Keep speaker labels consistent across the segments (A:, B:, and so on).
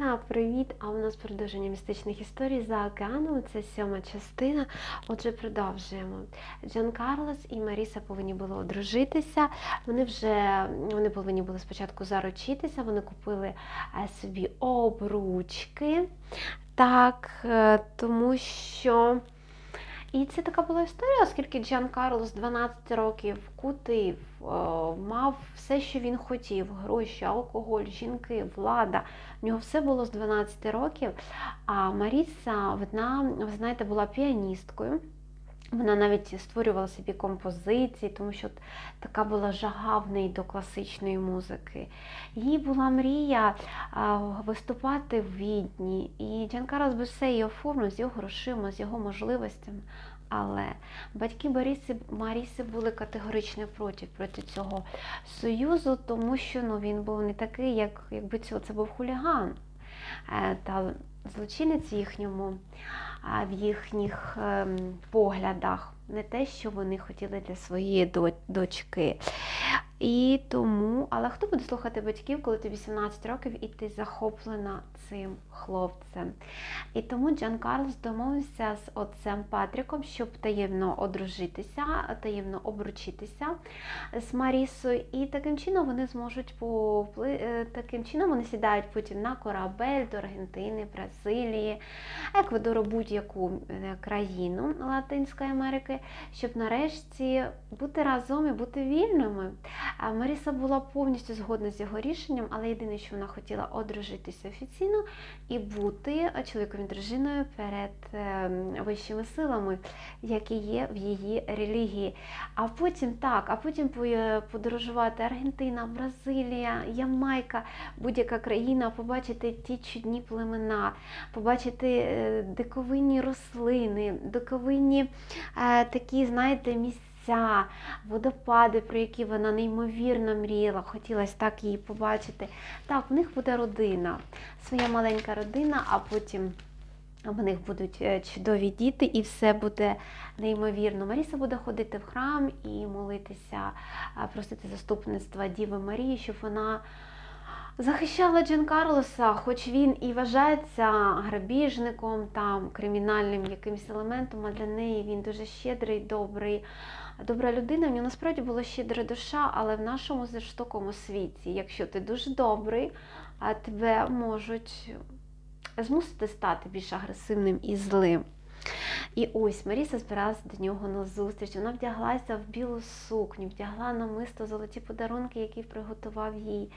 A: Ура, привіт! А у нас продовження містичних історій за океаном. Це сьома частина. Отже, продовжуємо. Джан Карлос і Маріса повинні були одружитися. Вони вже вони повинні були спочатку заручитися. Вони купили е, собі обручки. Так, е, тому що. І це така була історія, оскільки Джан Карлос 12 років кутив, е, мав все, що він хотів: гроші, алкоголь, жінки, влада. В нього все було з 12 років. А Маріса, вона, ви знаєте, була піаністкою. Вона навіть створювала собі композиції, тому що така була жага в неї до класичної музики. Їй була мрія виступати в Відні. І Джан Карлос би все її оформив з його грошима, з його можливостями. Але батьки Боріси, Маріси були категорично проти проти цього союзу, тому що ну, він був не такий, як якби це, був хуліган та злочинець в їхньому, в їхніх ем, поглядах, не те, що вони хотіли для своєї дочки. І тому, але хто буде слухати батьків, коли тобі 17 років і ти захоплена цим хлопцем? І тому Джан Карлос домовився з отцем Патріком, щоб таємно одружитися, таємно обручитися з Марісою. І таким чином вони зможуть попли... е, таким чином вони сідають потім на корабель до Аргентини, Бразилії, Еквадору, будь-яку е, країну Латинської Америки, щоб нарешті бути разом і бути вільними. Маріса була повністю згодна з його рішенням, але єдине, що вона хотіла одружитися офіційно і бути чоловіком і дружиною перед ем, вищими силами, які є в її релігії. А потім так, а потім подорожувати Аргентина, Бразилія, Ямайка, будь-яка країна, побачити ті чудні племена, побачити е, диковинні рослини, диковинні е, такі, знаєте, місця. Водопади, про які вона неймовірно мріяла, хотілося так її побачити. Так, в них буде родина, своя маленька родина, а потім в них будуть е, чудові діти, і все буде неймовірно. Маріса буде ходити в храм і молитися, просити заступництва Діви Марії, щоб вона захищала Джан Карлоса, хоч він і вважається грабіжником, там, кримінальним якимось елементом, а для неї він дуже щедрий, добрий. Добра людина, в нього насправді була щедра душа, але в нашому жорстокому світі, якщо ти дуже добрий, тебе можуть змусити стати більш агресивним і злим. І ось Маріса збиралася до нього на зустріч. Вона вдяглася в білу сукню, вдягла намисто золоті подарунки, які приготував їй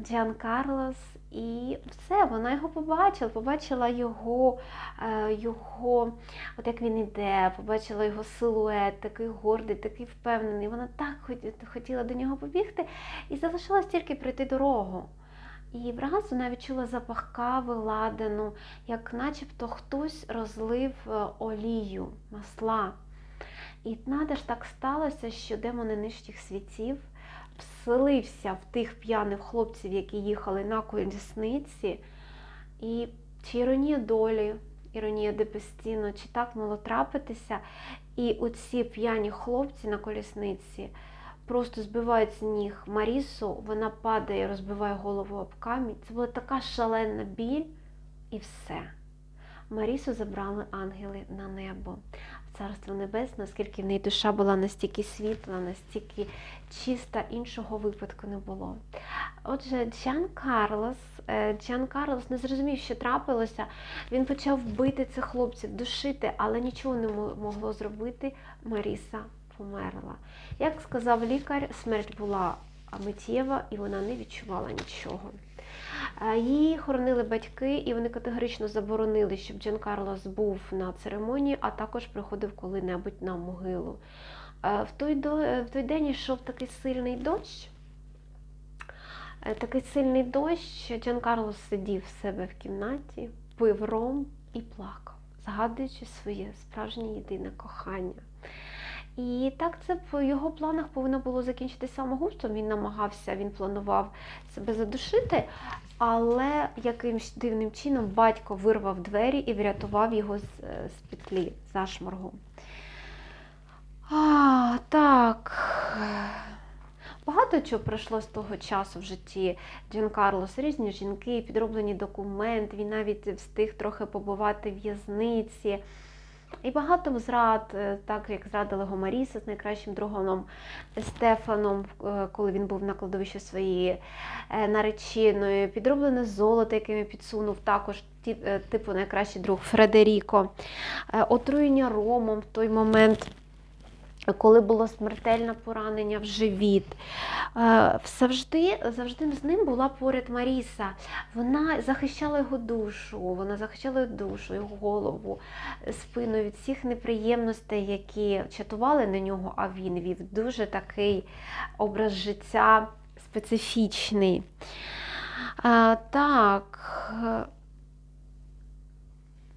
A: Джан Карлос. І все, вона його побачила, побачила його, е, його, от як він іде, побачила його силует, такий гордий, такий впевнений. Вона так хотіла до нього побігти і залишилась тільки пройти дорогу. І враз вона відчула запах кави, ладану, як начебто хтось розлив е, олію, масла. І надо ж так сталося, що демони нижчих світів вселився в тих п'яних хлопців, які їхали на колісниці. І чи іронія долі, іронія Депестіно, чи так могло трапитися, і оці п'яні хлопці на колісниці просто збивають з ніг Марісу, вона падає, розбиває голову об камінь. Це була така шалена біль, і все. Марісу забрали ангели на небо, царство небесне, оскільки в неї душа була настільки світла, настільки чиста, іншого випадку не було. Отже, Джан Карлос, е, Джан Карлос не зрозумів, що трапилося. Він почав бити цих хлопців, душити, але нічого не могло зробити. Маріса померла. Як сказав лікар, смерть була миттєва і вона не відчувала нічого. Е, Її хоронили батьки, і вони категорично заборонили, щоб Джан Карлос був на церемонії, а також приходив коли-небудь на могилу. Е, В той, е, в той день йшов такий сильний дощ. Такий сильний дощ. Джан Карлос сидів в себе в кімнаті, пив ром і плакав, згадуючи своє справжнє єдине кохання. І так це в його планах повинно було закінчитися самогубством. Він намагався, він планував себе задушити, але якимсь дивним чином батько вирвав двері і врятував його е, з петлі зашморгу. А, так. Багато чого пройшло з того часу в житті Джан Карлос, різні жінки, підроблені документи, він навіть встиг трохи побувати в в'язниці. І багато зрад, е, так як зрадила Гомаріса з найкращим другом Стефаном, е, коли він був на кладовищі своєї е, нареченої, підроблене золото, яке він підсунув, також типу найкращий друг Фредеріко, отруєння ромом в той момент. Коли було смертельне поранення в живіт, Е, завжди, завжди з ним була поряд Маріса. Вона захищала його душу, вона захищала його душу, його голову, спину від всіх неприємностей, які чатували на нього, а він вів дуже такий образ життя специфічний. А, так. е,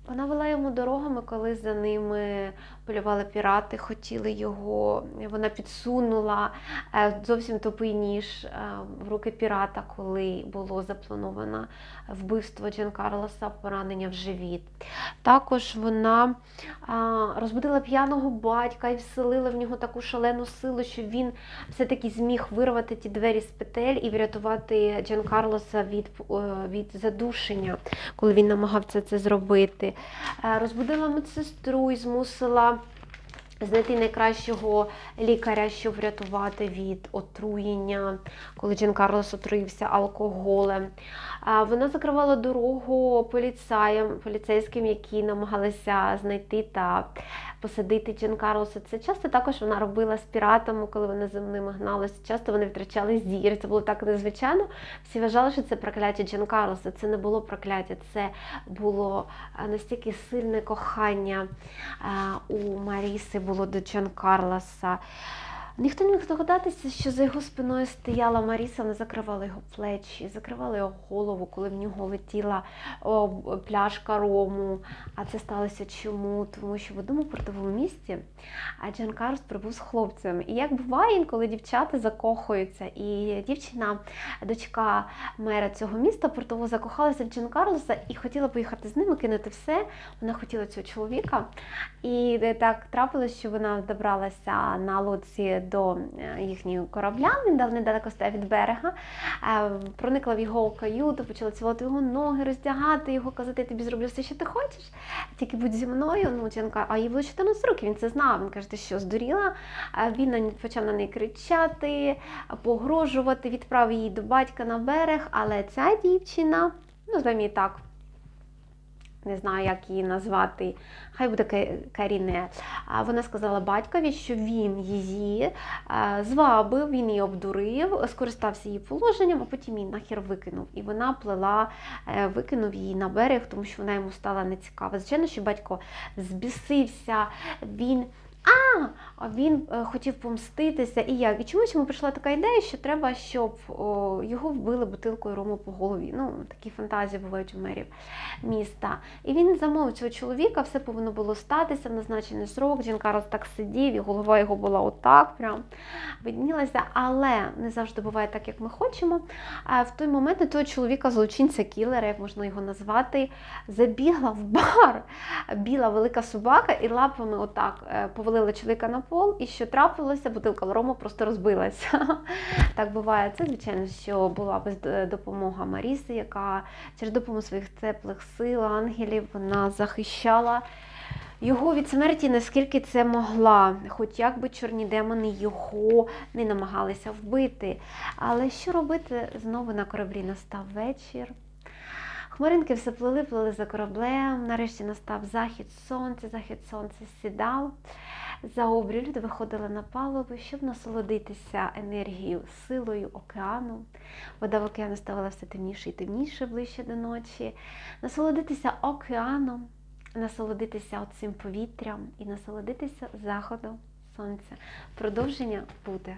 A: Вона вела йому дорогами, коли за ними полювали пірати, хотіли його. Вона підсунула е, зовсім тупий ніж е, в руки пірата, коли було заплановано вбивство Джан Карлоса, поранення в живіт. Також вона розбудила п'яного батька і вселила в нього таку шалену силу, що він все-таки зміг вирвати ті двері з петель і врятувати Джан Карлоса від, е, від задушення, коли він намагався це зробити. Е, Розбудила медсестру і змусила знайти найкращого лікаря, щоб врятувати від отруєння, коли Джан Карлос отруївся алкоголем. Вона закривала дорогу поліцаям, поліцейським, які намагалися знайти та посадити Джан Карлоса. Це часто також вона робила з піратами, коли вони за ними гналися. Часто вони втрачали зір. Це було так незвичайно. Всі вважали, що це прокляття Джан Карлоса. Це не було прокляття, це було настільки сильне кохання у Маріси було до Чан Карлоса. Ніхто не міг здогадатися, що за його спиною стояла Маріса, вона закривала його плечі, закривала його голову, коли в нього летіла о, пляшка рому. А це сталося чому? Тому що в одному портовому місті Джан Карлос прибув з хлопцем. І як буває, інколи дівчата закохуються, і дівчина, дочка мера цього міста, портового закохалася в Джан Карлоса і хотіла поїхати з ними, кинути все. Вона хотіла цього чоловіка. І так трапилось, що вона добралася на лодці до е, їхнього корабля, він дав недалеко стояв від берега, е, проникла в його каюту, почала цілувати його ноги, роздягати його, казати, я тобі зроблю все, що ти хочеш, тільки будь зі мною. Ну, Джанка, а їй було 14 років, він це знав. Він каже, ти що, здуріла? Він почав на неї кричати, погрожувати, відправив її до батька на берег, але ця дівчина, ну, замій так, не знаю, як її назвати, хай буде Каріне. А Вона сказала батькові, що він її е, звабив, він її обдурив, скористався її положенням, а потім її нахер викинув. І вона плела, е, викинув її на берег, тому що вона йому стала нецікава. Звичайно, що батько збісився, він. А, він е, хотів помститися. І як? І чомусь йому прийшла така ідея, що треба, щоб його вбили бутилкою рому по голові. Ну, такі фантазії бувають у мерів міста. І він замовив цього чоловіка, все повинно було статися в назначений срок. Джин Карлос так сидів, і голова його була отак, прям виднілася, але не завжди буває так, як ми хочемо. В той момент того чоловіка, злочинця кілера, як можна його назвати, забігла в бар біла велика собака і лапами отак е, повалила чоловіка на пол. І що трапилося, бутилка рому просто розбилася. Так буває. Це, звичайно, що була без е, допомога Маріси, яка через допомогу своїх теплих сил, ангелів, вона захищала. Його від смерті, наскільки це могла, хоч як би чорні демони його не намагалися вбити. Але що робити? Знову на кораблі настав вечір. Хмаринки все плили, плили за кораблем. Нарешті настав захід сонця, захід сонця сідав. За обрію люди виходили на палубу, щоб насолодитися енергією, силою океану. Вода в океану ставала все темніше і темніше ближче до ночі. Насолодитися океаном, насолодитися цим повітрям і насолодитися заходом сонця. Продовження буде.